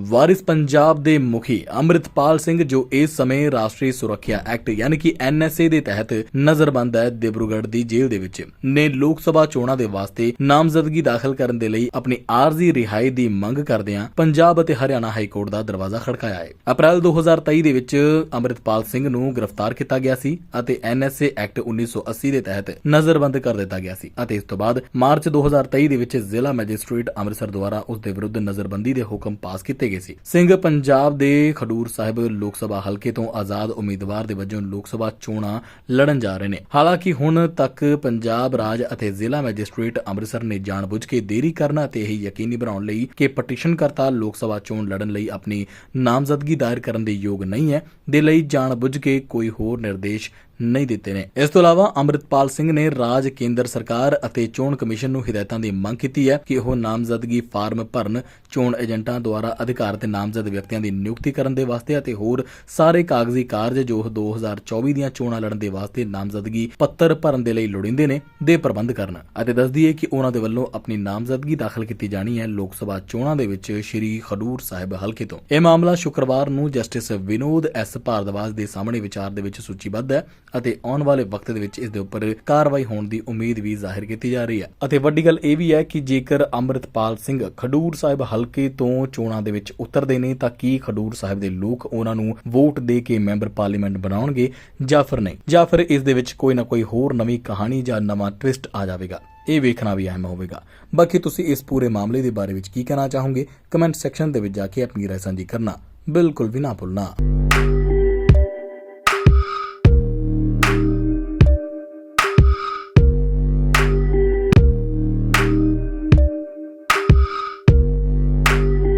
ਵਾਰਿਸ ਪੰਜਾਬ ਦੇ ਮੁਖੀ ਅੰਮ੍ਰਿਤਪਾਲ ਸਿੰਘ ਜੋ ਇਸ ਸਮੇਂ ਰਾਸ਼ਟਰੀ ਸੁਰੱਖਿਆ ਐਕਟ ਯਾਨੀ ਕਿ ਐਨਐਸਏ ਦੇ ਤਹਿਤ ਨਜ਼ਰਬੰਦ ਹੈ ਦਿਬਰੂਗੜ੍ਹ ਦੀ ਜੇਲ੍ਹ ਦੇ ਵਿੱਚ ਨੇ ਲੋਕ ਸਭਾ ਚੋਣਾਂ ਦੇ ਵਾਸਤੇ ਨਾਮਜ਼ਦਗੀ ਦਾਖਲ ਕਰਨ ਦੇ ਲਈ ਆਪਣੀ ਆਰਜ਼ੀ ਰਿਹਾਈ ਦੀ ਮੰਗ ਕਰਦਿਆਂ ਪੰਜਾਬ ਅਤੇ ਹਰਿਆਣਾ ਹਾਈ ਕੋਰਟ ਦਾ ਦਰਵਾਜ਼ਾ ਖੜਕਾਇਆ ਹੈ। ਅਪ੍ਰੈਲ 2023 ਦੇ ਵਿੱਚ ਅੰਮ੍ਰਿਤਪਾਲ ਸਿੰਘ ਨੂੰ ਗ੍ਰਿਫਤਾਰ ਕੀਤਾ ਗਿਆ ਸੀ ਅਤੇ ਐਨਐਸਏ ਐਕਟ 1980 ਦੇ ਤਹਿਤ ਨਜ਼ਰਬੰਦ ਕਰ ਦਿੱਤਾ ਗਿਆ ਸੀ ਅਤੇ ਇਸ ਤੋਂ ਬਾਅਦ ਮਾਰਚ 2023 ਦੇ ਵਿੱਚ ਜ਼ਿਲ੍ਹਾ ਮੈਜਿਸਟ੍ਰੇਟ ਅੰਮ੍ਰਿਤਸਰ ਦੁਆਰਾ ਉਸ ਦੇ ਵਿਰੁੱਧ ਨਜ਼ਰਬੰਦੀ ਦੇ ਹੁਕਮ ਪਾਸ ਕੀਤੇ। ਗਏ ਸੀ। ਸਿੰਘ ਪੰਜਾਬ ਦੇ ਖਡੂਰ ਸਾਹਿਬ ਲੋਕ ਸਭਾ ਹਲਕੇ ਤੋਂ ਆਜ਼ਾਦ ਉਮੀਦਵਾਰ ਦੇ ਵਜੋਂ ਲੋਕ ਸਭਾ ਚੋਣਾਂ ਲੜਨ ਜਾ ਰਹੇ ਨੇ। ਹਾਲਾਂਕਿ ਹੁਣ ਤੱਕ ਪੰਜਾਬ ਰਾਜ ਅਤੇ ਜ਼ਿਲ੍ਹਾ ਮੈਜਿਸਟ੍ਰੇਟ ਅੰਮ੍ਰਿਤਸਰ ਨੇ ਜਾਣਬੁੱਝ ਕੇ ਦੇਰੀ ਕਰਨਾ ਅਤੇ ਇਹ ਯਕੀਨੀ ਬਣਾਉਣ ਲਈ ਕਿ ਪਟੀਸ਼ਨ ਕਰਤਾ ਲੋਕ ਸਭਾ ਚੋਣ ਲੜਨ ਲਈ ਆਪਣੀ ਨਾਮਜ਼ਦਗੀ ਦਾਇਰ ਕਰਨ ਦੇ ਯੋਗ ਨਹੀਂ ਹੈ। ਦੇ ਲਈ ਜਾਣਬੁੱਝ ਕੇ ਕੋਈ ਹੋਰ ਨਿਰਦੇਸ਼ ਨਹੀਂ ਦਿੱਤੇ ਨੇ। ਇਸ ਤੋਂ ਇਲਾਵਾ ਅੰਮ੍ਰਿਤਪਾਲ ਸਿੰਘ ਨੇ ਰਾਜ ਕੇਂਦਰ ਸਰਕਾਰ ਅਤੇ ਚੋਣ ਕਮਿਸ਼ਨ ਨੂੰ ਹਦਾਇਤਾਂ ਦੀ ਮੰਗ ਕੀਤੀ ਹੈ ਕਿ ਉਹ ਨਾਮਜ਼ਦਗੀ ਫਾਰਮ ਭਰਨ, ਚੋਣ ਏਜੰਟਾਂ ਦੁਆਰਾ ਅਧਿਕਾਰ ਤੇ ਨਾਮਜ਼ਦ ਵਿਅਕਤੀਆਂ ਦੀ ਨਿਯੁਕਤੀ ਕਰਨ ਦੇ ਵਾਸਤੇ ਅਤੇ ਹੋਰ ਸਾਰੇ ਕਾਗਜ਼ੀ ਕਾਰਜ ਜੋ ਉਹ 2024 ਦੀਆਂ ਚੋਣਾਂ ਲੜਨ ਦੇ ਵਾਸਤੇ ਨਾਮਜ਼ਦਗੀ ਪੱਤਰ ਭਰਨ ਦੇ ਲਈ ਲੋੜੀਂਦੇ ਨੇ, ਦੇ ਪ੍ਰਬੰਧ ਕਰਨ। ਅਤੇ ਦੱਸਦੀ ਹੈ ਕਿ ਉਹਨਾਂ ਦੇ ਵੱਲੋਂ ਆਪਣੀ ਨਾਮਜ਼ਦਗੀ ਦਾਖਲ ਕੀਤੀ ਜਾਣੀ ਹੈ ਲੋਕ ਸਭਾ ਚੋਣਾਂ ਦੇ ਵਿੱਚ ਸ਼੍ਰੀ ਖਡੂਰ ਸਾਹਿਬ ਹਲਕੇ ਤੋਂ। ਇਹ ਮਾਮਲਾ ਸ਼ੁੱਕਰਵਾਰ ਨੂੰ ਜਸਟਿਸ ਵਿਨੋਦ ਐਸ ਭਾਰਦਵਾਜ ਦੇ ਸਾਹਮਣੇ ਵਿਚਾਰ ਦੇ ਵਿੱਚ ਸੂਚੀਬੱਧ ਹੈ। ਅਤੇ ਆਉਣ ਵਾਲੇ ਵਕਤ ਦੇ ਵਿੱਚ ਇਸ ਦੇ ਉੱਪਰ ਕਾਰਵਾਈ ਹੋਣ ਦੀ ਉਮੀਦ ਵੀ ਜ਼ਾਹਿਰ ਕੀਤੀ ਜਾ ਰਹੀ ਹੈ। ਅਤੇ ਵੱਡੀ ਗੱਲ ਇਹ ਵੀ ਹੈ ਕਿ ਜੇਕਰ ਅੰਮ੍ਰਿਤਪਾਲ ਸਿੰਘ ਖਡੂਰ ਸਾਹਿਬ ਹਲਕੇ ਤੋਂ ਚੋਣਾਂ ਦੇ ਵਿੱਚ ਉਤਰਦੇ ਨੇ, ਤਾਂ ਕੀ ਖਡੂਰ ਸਾਹਿਬ ਦੇ ਲੋਕ ਉਹਨਾਂ ਨੂੰ ਵੋਟ ਦੇ ਕੇ ਮੈਂਬਰ ਪਾਰਲੀਮੈਂਟ ਬਣਾਉਣਗੇ ਜਾਂ ਫਿਰ ਨਹੀਂ? ਜਾਂ ਫਿਰ ਇਸ ਦੇ ਵਿੱਚ ਕੋਈ ਨਾ ਕੋਈ ਹੋਰ ਨਵੀਂ ਕਹਾਣੀ ਜਾਂ ਨਵਾਂ ਟਵਿਸਟ ਆ ਜਾਵੇਗਾ। ਇਹ ਵੇਖਣਾ ਵੀ ਅਹਿਮ ਹੋਵੇਗਾ। ਬਾਕੀ ਤੁਸੀਂ ਇਸ ਪੂਰੇ ਮਾਮਲੇ ਦੇ ਬਾਰੇ ਵਿੱਚ ਕੀ ਕਹਿਣਾ ਚਾਹੋਗੇ? ਕਮੈਂਟ ਸੈਕਸ਼ਨ ਦੇ ਵਿੱਚ ਜਾ ਕੇ ਆਪਣੀ ਰਾਏ ਸਾਂਝੀ ਕਰਨਾ ਬਿਲਕੁਲ ਵੀ ਨਾ ਭੁੱਲਣਾ।